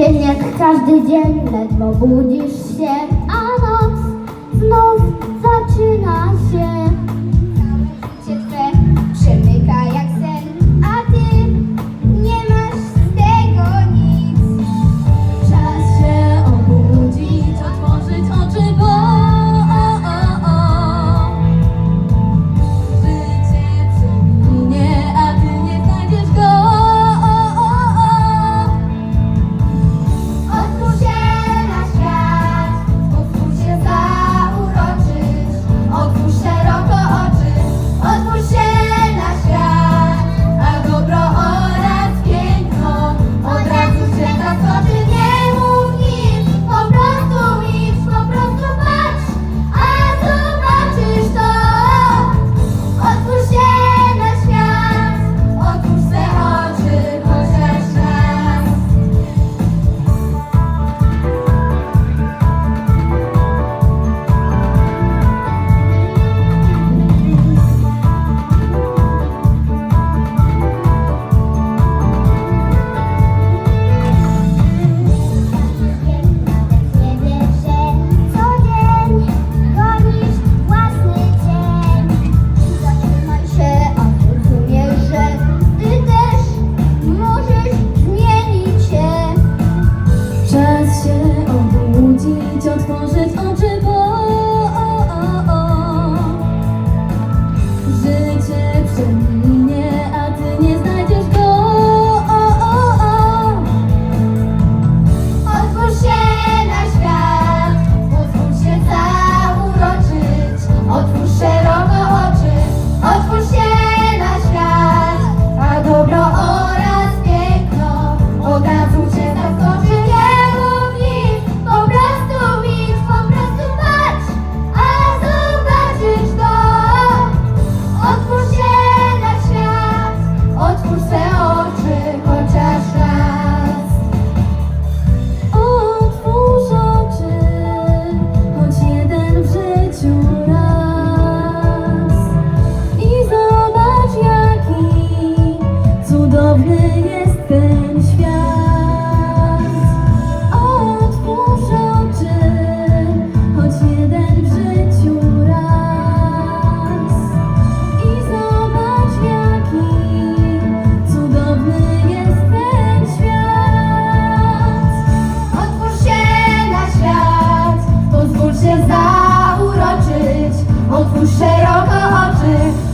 dzień jak każdy dzień, ledwo budzisz się, a noc znów zaczyna. pięć otworzyć oczy. otwórz szeroko oczy.